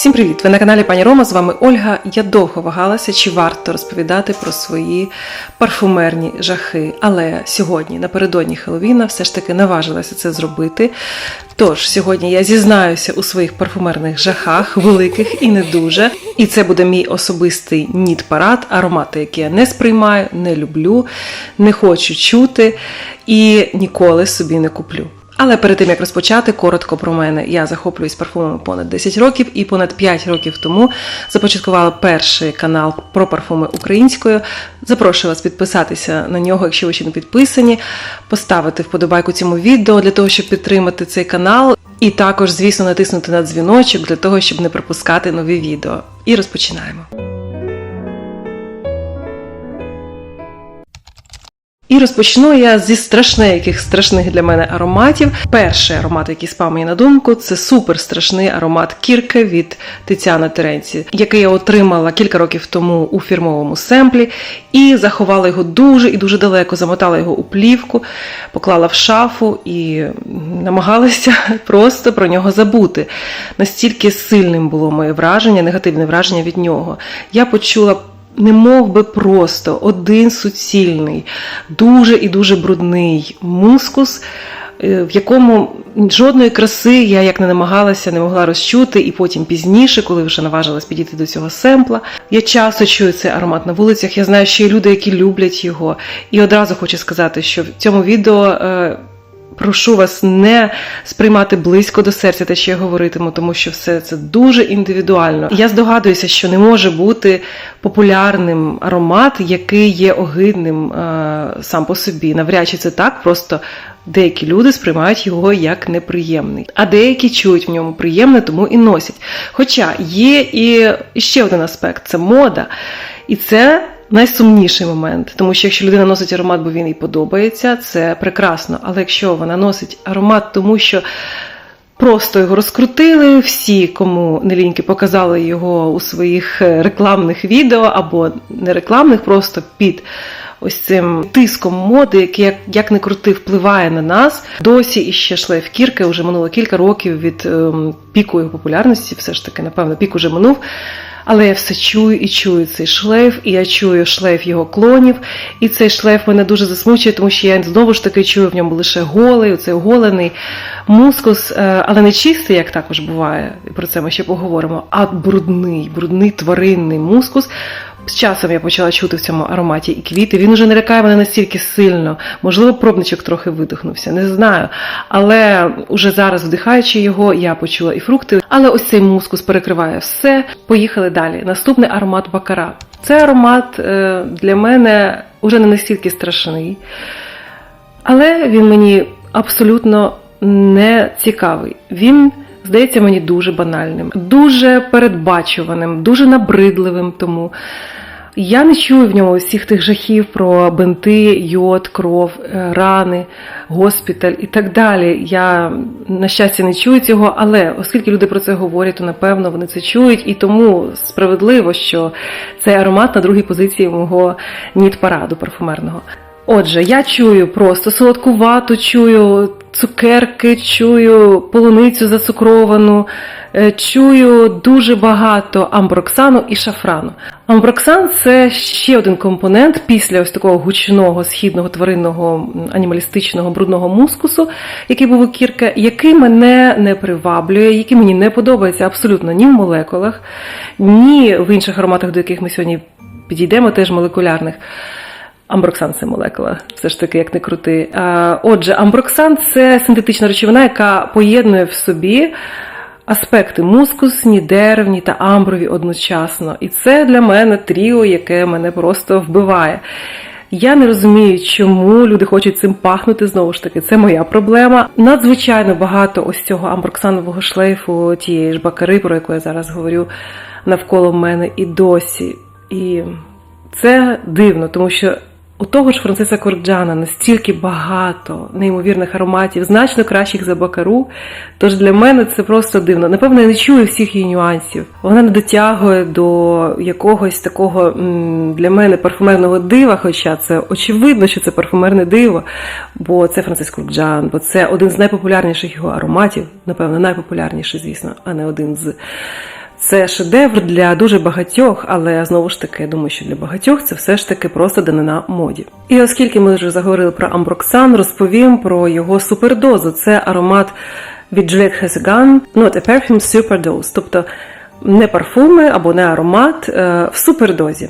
Всім привіт! Ви на каналі Пані Рома. З вами Ольга. Я довго вагалася, чи варто розповідати про свої парфумерні жахи. Але сьогодні, напередодні Хеллоуіна, все ж таки наважилася це зробити. Тож сьогодні я зізнаюся у своїх парфумерних жахах, великих і не дуже. І це буде мій особистий ніт парад, аромати, які я не сприймаю, не люблю, не хочу чути і ніколи собі не куплю. Але перед тим як розпочати, коротко про мене. Я захоплююсь парфумами понад 10 років і понад 5 років тому започаткувала перший канал про парфуми українською. Запрошую вас підписатися на нього, якщо ви ще не підписані, поставити вподобайку цьому відео для того, щоб підтримати цей канал. І також, звісно, натиснути на дзвіночок для того, щоб не пропускати нові відео. І розпочинаємо. І розпочну я зі страшненьких страшних для мене ароматів. Перший аромат, який спав мені на думку, це супер страшний аромат кірка від Тетяна Теренці, який я отримала кілька років тому у фірмовому семплі, і заховала його дуже і дуже далеко, замотала його у плівку, поклала в шафу і намагалася просто про нього забути. Настільки сильним було моє враження, негативне враження від нього. Я почула не мов би просто один суцільний, дуже і дуже брудний мускус, е, в якому жодної краси я як не намагалася, не могла розчути, і потім пізніше, коли вже наважилась підійти до цього семпла. Я часто чую цей аромат на вулицях. Я знаю, що є люди, які люблять його. І одразу хочу сказати, що в цьому відео. Прошу вас не сприймати близько до серця те, що я говоритиму, тому що все це дуже індивідуально. Я здогадуюся, що не може бути популярним аромат, який є огидним е, сам по собі. Навряд чи це так, просто деякі люди сприймають його як неприємний, а деякі чують в ньому приємне, тому і носять. Хоча є і ще один аспект це мода. І це найсумніший момент, тому що якщо людина носить аромат, бо він їй подобається, це прекрасно. Але якщо вона носить аромат, тому що просто його розкрутили, всі, кому не ліньки, показали його у своїх е, рекламних відео або не рекламних, просто під. Ось цим тиском моди, який як, як не крути впливає на нас. Досі іще шлейф кірки вже минуло кілька років від ем, піку його популярності, все ж таки, напевно, пік уже минув. Але я все чую і чую цей шлейф, і я чую шлейф його клонів. І цей шлейф мене дуже засмучує, тому що я знову ж таки чую в ньому лише голий, оцей голений мускус, е, але не чистий, як також буває, і про це ми ще поговоримо, а брудний, брудний тваринний мускус. З часом я почала чути в цьому ароматі і квіти. Він уже не лякає мене настільки сильно. Можливо, пробничок трохи видихнувся, не знаю. Але уже зараз, вдихаючи його, я почула і фрукти. Але ось цей мускус перекриває все. Поїхали далі. Наступний аромат бакара. Цей аромат е, для мене уже не настільки страшний, але він мені абсолютно не цікавий. Він здається мені дуже банальним, дуже передбачуваним, дуже набридливим. Тому я не чую в ньому всіх тих жахів про бинти, йод, кров, е, рани, госпіталь і так далі. Я, на щастя, не чую цього, але оскільки люди про це говорять, то напевно вони це чують, і тому справедливо, що цей аромат на другій позиції мого ніт параду парфумерного. Отже, я чую просто солодкувату, чую цукерки, чую полуницю зацукровану, е, чую дуже багато амброксану і шафрану. Амброксан це ще один компонент після ось такого гучного східного тваринного анімалістичного брудного мускусу, який був у кірка, який мене не приваблює, який мені не подобається абсолютно ні в молекулах, ні в інших ароматах, до яких ми сьогодні підійдемо, теж молекулярних. Амброксан це молекула, все ж таки, як не крути. Отже, амброксан це синтетична речовина, яка поєднує в собі аспекти мускусні, деревні та амброві одночасно. І це для мене тріо, яке мене просто вбиває. Я не розумію, чому люди хочуть цим пахнути. Знову ж таки, це моя проблема. Надзвичайно багато ось цього амброксанового шлейфу, тієї ж бакари, про яку я зараз говорю, навколо мене і досі. І це дивно, тому що у того ж Франциса Корджана настільки багато неймовірних ароматів, значно кращих за бакару. Тож для мене це просто дивно. Напевно, я не чую всіх її нюансів. Вона не дотягує до якогось такого для мене парфумерного дива, хоча це очевидно, що це парфумерне диво, бо це Францис Корджан, бо це один з найпопулярніших його ароматів, напевно, найпопулярніший, звісно, а не один з. Це шедевр для дуже багатьох, але знову ж таки, я думаю, що для багатьох це все ж таки просто данина моді. І оскільки ми вже заговорили про Амброксан, розповім про його супердозу. Це аромат від Juliette Hessegan, Not a Perfume Superdose, тобто не парфуми або не аромат е, в супердозі.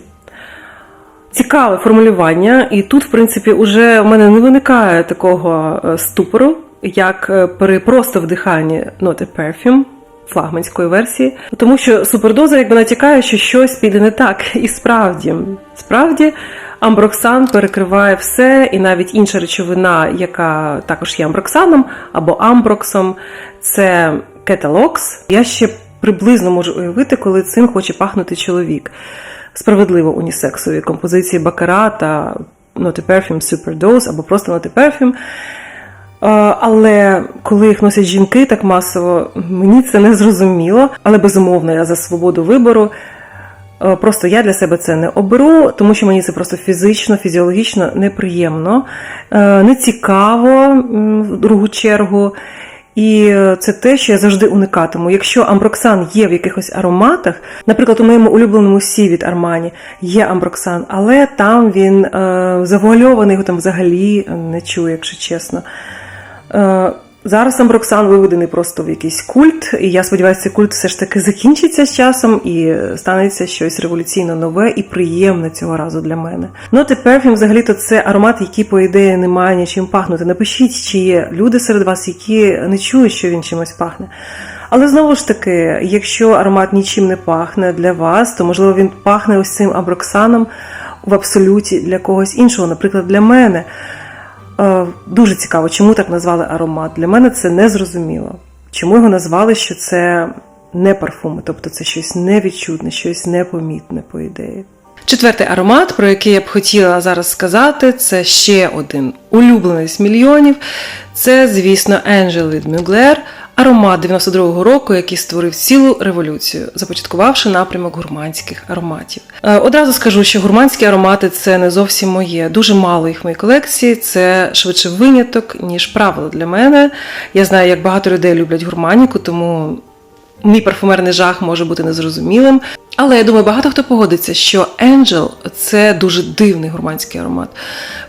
Цікаве формулювання, і тут, в принципі, уже в мене не виникає такого е, ступору, як е, при просто вдиханні Not a Perfume флагманської версії, тому що супердоза якби натякає, що щось піде не так. І справді, справді, амброксан перекриває все, і навіть інша речовина, яка також є амброксаном або амброксом, це кеталокс. Я ще приблизно можу уявити, коли цим хоче пахнути чоловік. Справедливо унісексові композиції Бакара та Not a Perfume Superdose або просто Not a Perfume. Але коли їх носять жінки так масово, мені це не зрозуміло. Але безумовно, я за свободу вибору. Просто я для себе це не оберу, тому що мені це просто фізично, фізіологічно неприємно, е, не цікаво в другу чергу. І е, це те, що я завжди уникатиму. Якщо амброксан є в якихось ароматах, наприклад, у моєму улюбленому сі від Армані є амброксан, але там він е, завуальований, його там взагалі не чую, якщо чесно. Е, Зараз Амброксан виведений просто в якийсь культ, і я сподіваюся, цей культ все ж таки закінчиться з часом і станеться щось революційно нове і приємне цього разу для мене. Ну він взагалі-то це аромат, який, по ідеї, не має нічим пахнути. Напишіть, чи є люди серед вас, які не чують, що він чимось пахне. Але знову ж таки, якщо аромат нічим не пахне для вас, то можливо він пахне ось цим аброксаном в абсолюті для когось іншого, наприклад, для мене. Е, Дуже цікаво, чому так назвали аромат. Для мене це не зрозуміло. Чому його назвали, що це не парфуми, тобто це щось невідчутне, щось непомітне, по ідеї. Четвертий аромат, про який я б хотіла зараз сказати, це ще один улюбленець мільйонів. Це, звісно, Angel від Mugler, аромат 92-го року, який створив цілу революцію, започаткувавши напрямок гурманських ароматів. Е, Одразу скажу, що гурманські аромати це не зовсім моє. Дуже мало їх в моїй колекції. Це швидше виняток, ніж правило для мене. Я знаю, як багато людей люблять гурманіку, тому мій парфумерний жах може бути незрозумілим. Але я думаю, багато хто погодиться, що Angel – це дуже дивний гурманський аромат.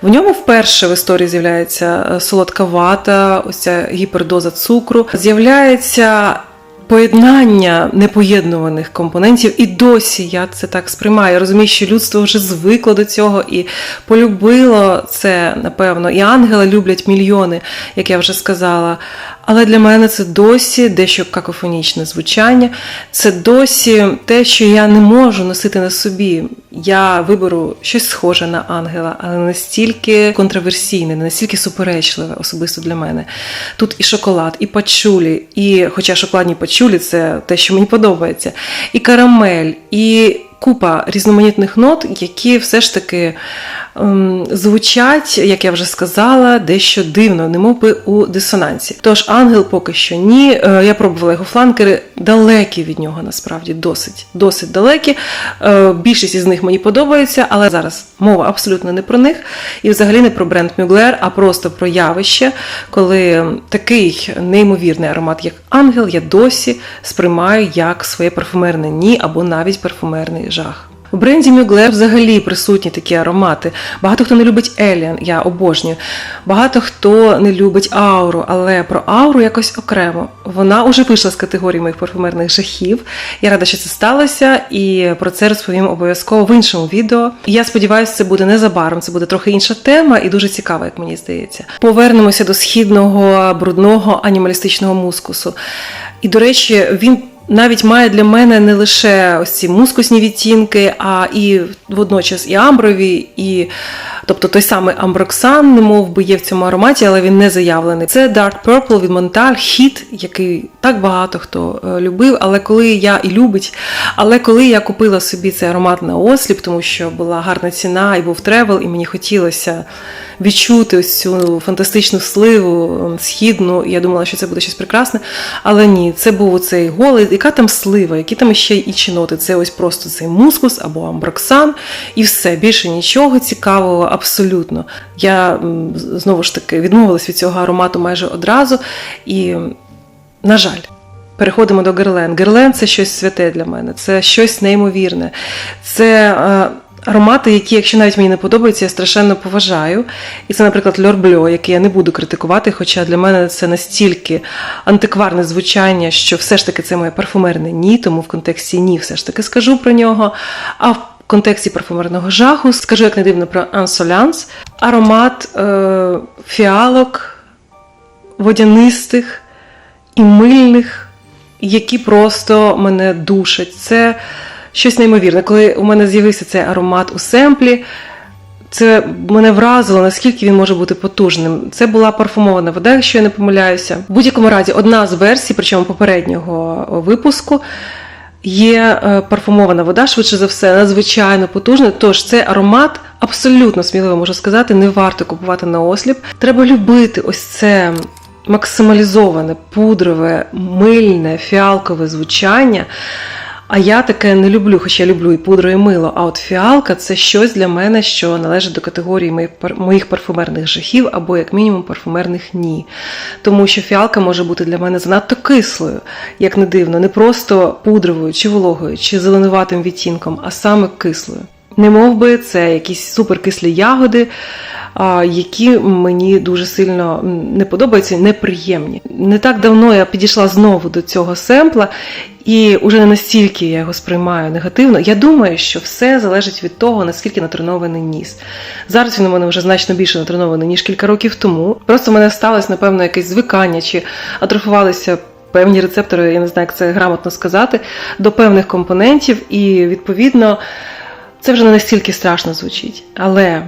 В ньому вперше в історії з'являється е, солодка вата, ось ця гіпердоза цукру. З'являється поєднання непоєднуваних компонентів, і досі я це так сприймаю. Я розумію, що людство вже звикло до цього і полюбило це, напевно. І ангела люблять мільйони, як я вже сказала. Але для мене це досі дещо какофонічне звучання. Це досі те, що я не можу носити на собі. Я виберу щось схоже на ангела, але настільки контроверсійне, не настільки суперечливе, особисто для мене. Тут і шоколад, і пачулі, і, хоча шоколадні пачулі це те, що мені подобається, і карамель, і купа різноманітних нот, які все ж таки ем, звучать, як я вже сказала, дещо дивно, немов би у дисонансі. Тож ангел поки що ні. Е, Я пробувала його фланкери, далекі від нього насправді, досить, досить далекі. Е, Більшість із них мені подобається, але зараз мова абсолютно не про них. І взагалі не про бренд Mugler, а просто про явище, коли такий неймовірний аромат, як ангел, я досі сприймаю як своє парфумерне ні або навіть парфумерний жах. У бренді Mugler взагалі присутні такі аромати. Багато хто не любить Еліан, я обожнюю. Багато хто не любить ауру, але про ауру якось окремо. Вона вже вийшла з категорії моїх парфумерних жахів. Я рада, що це сталося, і про це розповім обов'язково в іншому відео. Я сподіваюся, це буде незабаром. Це буде трохи інша тема і дуже цікава, як мені здається. Повернемося до східного брудного анімалістичного мускусу. І, до речі, він навіть має для мене не лише ось ці мускусні відтінки, а і водночас і амброві, і тобто той самий амброксан, не би є в цьому ароматі, але він не заявлений. Це Dark Purple від Монталь, хіт, який так багато хто е, любив. Але коли я і любить, але коли я купила собі цей аромат на осліп, тому що була гарна ціна і був тревел, і мені хотілося відчути ось цю фантастичну сливу східну. і Я думала, що це буде щось прекрасне. Але ні, це був оцей голий. Яка там слива, які там ще і чиноти? Це ось просто цей мускус або амброксан, і все більше нічого цікавого, абсолютно. Я знову ж таки відмовилась від цього аромату майже одразу. І, на жаль. переходимо до герлен. Герлен це щось святе для мене, це щось неймовірне. Це е, аромати, які, якщо навіть мені не подобаються, я страшенно поважаю. І це, наприклад, льорбльо, який я не буду критикувати, хоча для мене це настільки антикварне звучання, що все ж таки це моє парфумерне ні, тому в контексті ні все ж таки скажу про нього. А в контексті парфумерного жаху скажу, як не дивно, про Ансолянс. Аромат е, фіалок, водянистих і мильних, які просто мене душать. Це щось неймовірне. Коли у мене з'явився цей аромат у семплі, це мене вразило, наскільки він може бути потужним. Це була парфумована вода, якщо я не помиляюся. В будь-якому разі, одна з версій, причому попереднього випуску, є е, парфумована вода, швидше за все, надзвичайно потужна. Тож цей аромат абсолютно сміливо можу сказати, не варто купувати на осліп. Треба любити ось це максималізоване, пудрове, мильне, фіалкове звучання. А я таке не люблю, хоча я люблю і пудру, і мило. А от фіалка це щось для мене, що належить до категорії моїх, парфумерних жахів або, як мінімум, парфумерних ні. Тому що фіалка може бути для мене занадто кислою, як не дивно, не просто пудровою, чи вологою, чи зеленуватим відтінком, а саме кислою. Не мов би це якісь суперкислі ягоди, які мені дуже сильно не подобаються, неприємні. Не так давно я підійшла знову до цього семпла, і уже не настільки я його сприймаю негативно. Я думаю, що все залежить від того, наскільки натренований ніс. Зараз він у мене вже значно більше натренований, ніж кілька років тому. Просто в мене сталося, напевно, якесь звикання чи атрофувалися. Певні рецептори, я не знаю, як це грамотно сказати, до певних компонентів, і відповідно це вже не настільки страшно звучить. Але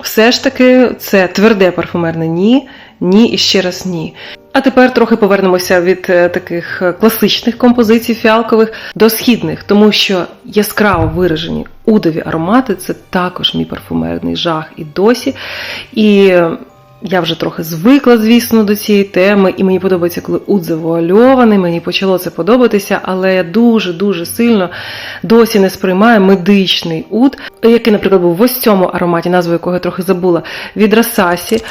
все ж таки це тверде парфумерне ні, ні і ще раз ні. А тепер трохи повернемося від е, таких е, класичних композицій фіалкових до східних, тому що яскраво виражені удові аромати це також мій парфумерний жах і досі. І я вже трохи звикла, звісно, до цієї теми, і мені подобається, коли уд завуальований, мені почало це подобатися, але я дуже-дуже сильно досі не сприймаю медичний уд, який, наприклад, був в ось цьому ароматі, назву якого я трохи забула, від Расасі.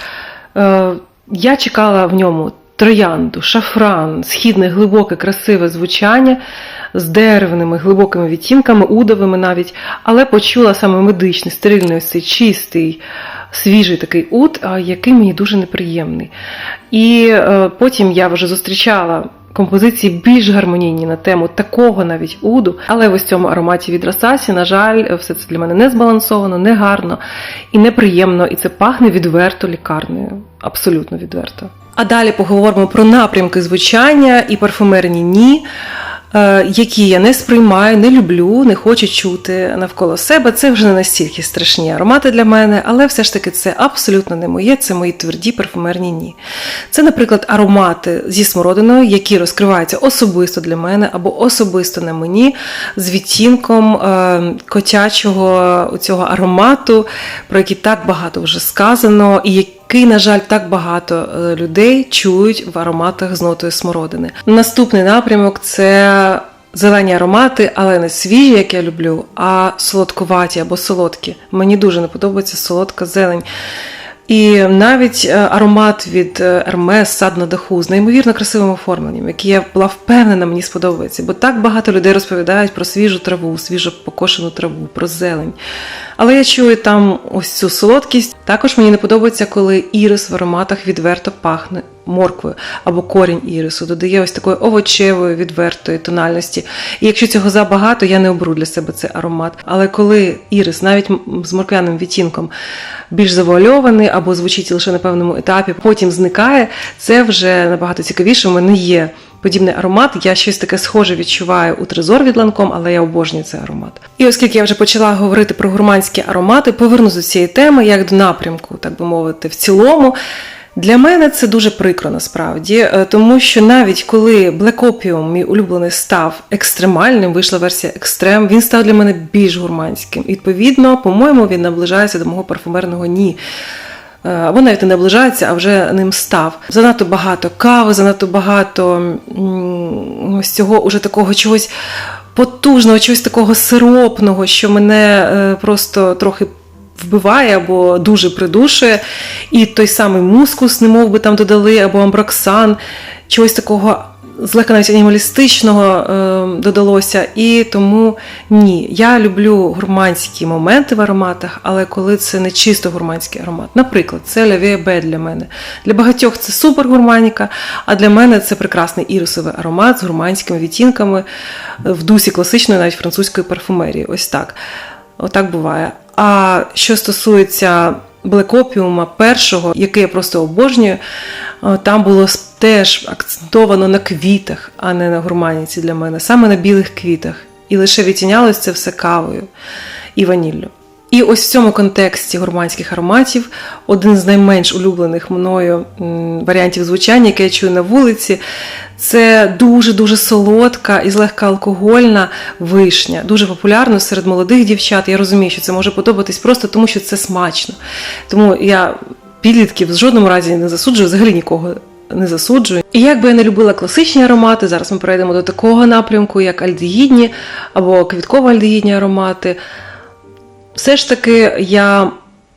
Е, Я чекала в ньому троянду, шафран, східне, глибоке, красиве звучання з деревними, глибокими відтінками, удовими навіть, але почула саме медичний, стерильний, цей чистий, свіжий такий уд, який мені дуже неприємний. І е, потім я вже зустрічала. Композиції більш гармонійні на тему такого навіть уду, але в ось цьому ароматі від Расасі, на жаль, все це для мене не збалансовано, не гарно і неприємно, і це пахне відверто лікарнею, абсолютно відверто. А далі поговоримо про напрямки звучання і парфумерні ні, які я не сприймаю, не люблю, не хочу чути навколо себе. Це вже не настільки страшні аромати для мене, але все ж таки це абсолютно не моє, це мої тверді парфумерні ні. Це, наприклад, аромати зі смородиною, які розкриваються особисто для мене або особисто на мені з відтінком е, котячого цього аромату, про який так багато вже сказано, і який, на жаль, так багато е, людей чують в ароматах з нотою смородини. Наступний напрямок це. Зелені аромати, але не свіжі, як я люблю, а солодкуваті або солодкі. Мені дуже не подобається солодка зелень. І навіть е, аромат від е, Hermes сад на даху з неймовірно красивим оформленням, який я була впевнена, мені сподобається. Бо так багато людей розповідають про свіжу траву, свіжо покошену траву, про зелень. Але я чую там ось цю солодкість. Також мені не подобається, коли ірис в ароматах відверто пахне морквою або корінь ірису, додає ось такої овочевої, відвертої тональності. І якщо цього забагато, я не оберу для себе цей аромат. Але коли ірис, навіть з морквяним відтінком, більш завуальований або звучить лише на певному етапі, потім зникає, це вже набагато цікавіше. У мене є подібний аромат. Я щось таке схоже відчуваю у трезор від Ланком, але я обожнюю цей аромат. І оскільки я вже почала говорити про гурманські аромати, повернусь до цієї теми як до напрямку, так би мовити, в цілому. Для мене це дуже прикро насправді, е, тому що навіть коли Black Opium, мій улюблений, став екстремальним, вийшла версія екстрем, він став для мене більш гурманським. І, відповідно, по-моєму, він наближається до мого парфумерного ні. Е, Або навіть не наближається, а вже ним став. Занадто багато кави, занадто багато ось цього уже такого чогось потужного, чогось такого сиропного, що мене е, просто трохи вбиває або дуже придушує. І той самий мускус, немов би там додали, або амброксан, чогось такого злегка навіть анімалістичного е, додалося, і тому ні. Я люблю гурманські моменти в ароматах, але коли це не чисто гурманський аромат. Наприклад, це Лявія Б для мене. Для багатьох це супер гурманіка, а для мене це прекрасний ірисовий аромат з гурманськими відтінками в дусі класичної, навіть французької парфумерії. Ось так. Отак буває. А що стосується блекопіума першого, який я просто обожнюю, е, там було теж акцентовано на квітах, а не на гурманіці для мене, саме на білих квітах. І лише відтінялось це все кавою і ваніллю. І ось в цьому контексті гурманських ароматів один з найменш улюблених мною варіантів звучання, яке я чую на вулиці, це дуже-дуже солодка і злегка алкогольна вишня. Дуже популярно серед молодих дівчат. Я розумію, що це може подобатись просто тому, що це смачно. Тому я підлітків в жодному разі не засуджую, взагалі нікого не засуджую. І як би я не любила класичні аромати, зараз ми перейдемо до такого напрямку, як альдегідні або квітково-альдегідні аромати. Все ж таки я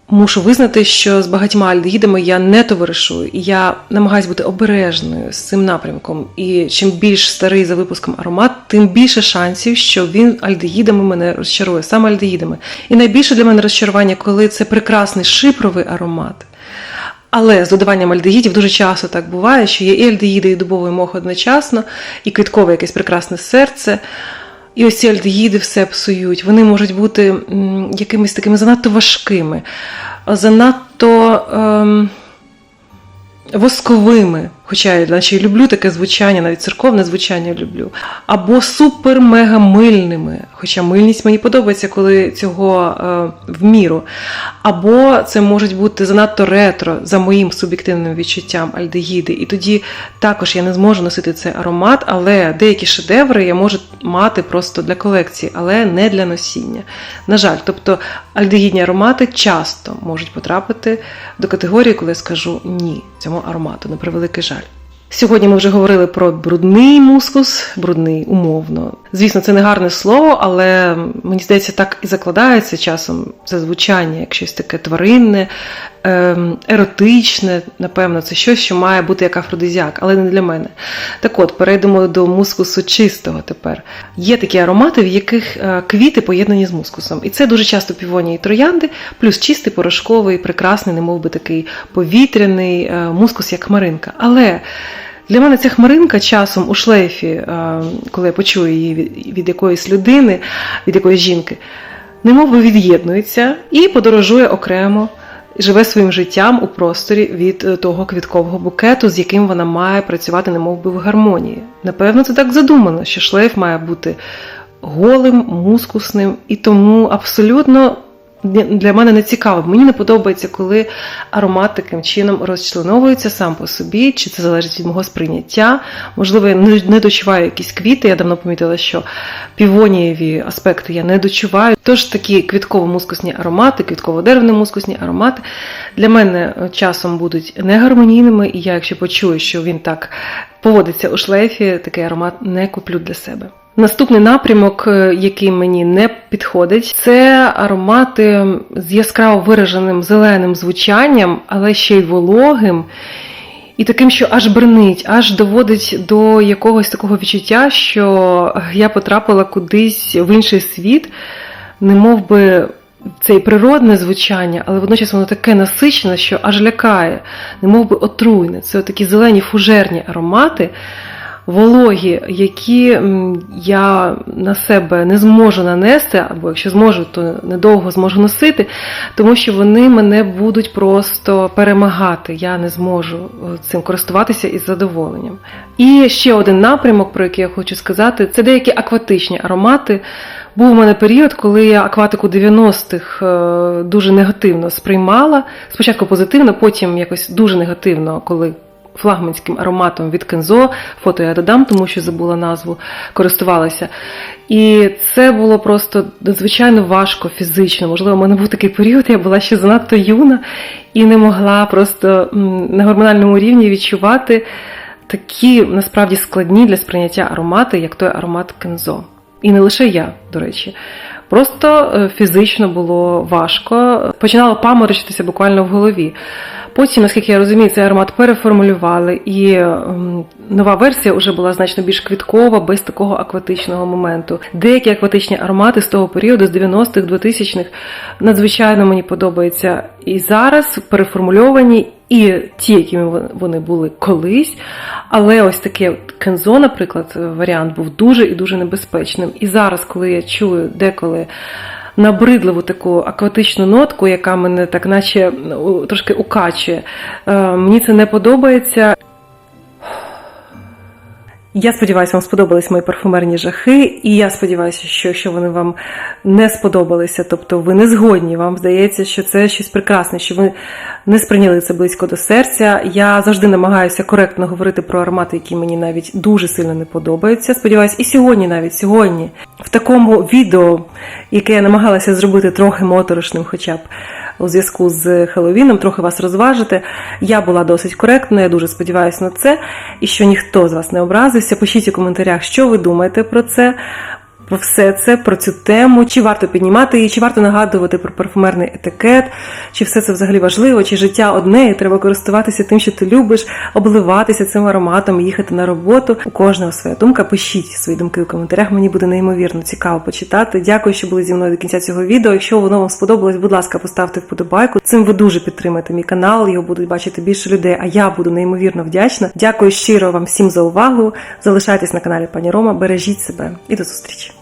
мушу визнати, що з багатьма альдегідами я не товаришую, і я намагаюся бути обережною з цим напрямком. І чим більш старий за випуском аромат, тим більше шансів, що він альдегідами мене розчарує, саме альдегідами. І найбільше для мене розчарування, коли це прекрасний шипровий аромат. Але з додаванням альдегідів дуже часто так буває, що є і альдегіди, і дубовий мох одночасно, і квіткове якесь прекрасне серце. І ось ці альдегіди все псують. Вони можуть бути якимись такими занадто важкими, занадто ем, восковими. Хоча я наче люблю таке звучання, навіть церковне звучання люблю. Або супер-мега мильними. Хоча мильність мені подобається, коли цього е, в міру. Або це можуть бути занадто ретро, за моїм суб'єктивним відчуттям альдегіди. І тоді також я не зможу носити цей аромат, але деякі шедеври я можу мати просто для колекції, але не для носіння. На жаль, тобто альдегідні аромати часто можуть потрапити до категорії, коли я скажу ні цьому аромату, на превеликий жаль. Сьогодні ми вже говорили про брудний мускус, брудний умовно. Звісно, це не гарне слово, але мені здається, так і закладається часом це звучання, як щось таке тваринне, ем, еротичне, напевно, це щось, що має бути як афродизіак, але не для мене. Так от, перейдемо до мускусу чистого тепер. Є такі аромати, в яких е, квіти поєднані з мускусом. І це дуже часто півонії і троянди, плюс чистий, порошковий, прекрасний, немов би такий повітряний е, мускус, як хмаринка. Але для мене ця хмаринка часом у шлейфі, е, коли я почую її від, якоїсь людини, від якоїсь жінки, немовби від'єднується і подорожує окремо, живе своїм життям у просторі від е, того квіткового букету, з яким вона має працювати, немов би в гармонії. Напевно, це так задумано, що шлейф має бути голим, мускусним, і тому абсолютно для мене не цікаво. Мені не подобається, коли аромат таким чином розчленовується сам по собі, чи це залежить від мого сприйняття. Можливо, я не дочуваю якісь квіти. Я давно помітила, що півонієві аспекти я не дочуваю. Тож такі квітково-мускусні аромати, квітково-деревно-мускусні аромати для мене часом будуть негармонійними, і я, якщо почую, що він так поводиться у шлейфі, такий аромат не куплю для себе. Наступний напрямок, е, який мені не підходить, це аромати з яскраво вираженим зеленим звучанням, але ще й вологим. І таким, що аж бренить, аж доводить до якогось такого відчуття, що я потрапила кудись в інший світ, не мов би це і природне звучання, але водночас воно таке насичене, що аж лякає, не мов би отруйне. Це такі зелені фужерні аромати вологі, які я на себе не зможу нанести, або якщо зможу, то недовго зможу носити, тому що вони мене будуть просто перемагати. Я не зможу е, цим користуватися із задоволенням. І ще один напрямок, про який я хочу сказати, це деякі акватичні аромати. Був у мене період, коли я акватику 90-х е, дуже негативно сприймала. Спочатку позитивно, потім якось дуже негативно, коли флагманським ароматом від Кензо, фото я додам, тому що забула назву, користувалася. І це було просто надзвичайно важко фізично. Можливо, у мене був такий період, я була ще занадто юна і не могла просто на гормональному рівні відчувати такі насправді складні для сприйняття аромати, як той аромат Кензо. І не лише я, до речі. Просто е, фізично було важко. Починало паморочитися буквально в голові. Потім, наскільки я розумію, цей аромат переформулювали, і ем, нова версія вже була значно більш квіткова, без такого акватичного моменту. Деякі акватичні аромати з того періоду, з 90-х, 2000-х, надзвичайно мені подобаються. І зараз переформульовані, і ті, якими вон- вони були колись. Але ось таке кензо, наприклад, варіант був дуже і дуже небезпечним. І зараз, коли я чую деколи набридливу таку акватичну нотку, яка мене так наче трошки укачує. Е, Мені це не подобається. Я сподіваюся, вам сподобались мої парфумерні жахи, і я сподіваюся, що якщо вони вам не сподобалися, тобто ви не згодні, вам здається, що це щось прекрасне, що ви не сприйняли це близько до серця. Я завжди намагаюся коректно говорити про аромати, які мені навіть дуже сильно не подобаються. Сподіваюся, і сьогодні, навіть сьогодні, в такому відео, яке я намагалася зробити трохи моторошним, хоча б у зв'язку з Хеллоуіном, трохи вас розважити. Я була досить коректна, я дуже сподіваюся на це, і що ніхто з вас не образився. Пишіть у коментарях, що ви думаєте про це. Про все це, про цю тему, чи варто піднімати її, чи варто нагадувати про парфумерний етикет, чи все це взагалі важливо, чи життя одне, і треба користуватися тим, що ти любиш, обливатися цим ароматом, їхати на роботу. У кожного своя думка. Пишіть свої думки у коментарях. Мені буде неймовірно цікаво почитати. Дякую, що були зі мною до кінця цього відео. Якщо воно вам сподобалось, будь ласка, поставте вподобайку. Цим ви дуже підтримаєте мій канал. Його будуть бачити більше людей. А я буду неймовірно вдячна. Дякую щиро вам всім за увагу. Залишайтесь на каналі Пані Рома. Бережіть себе і до зустрічі.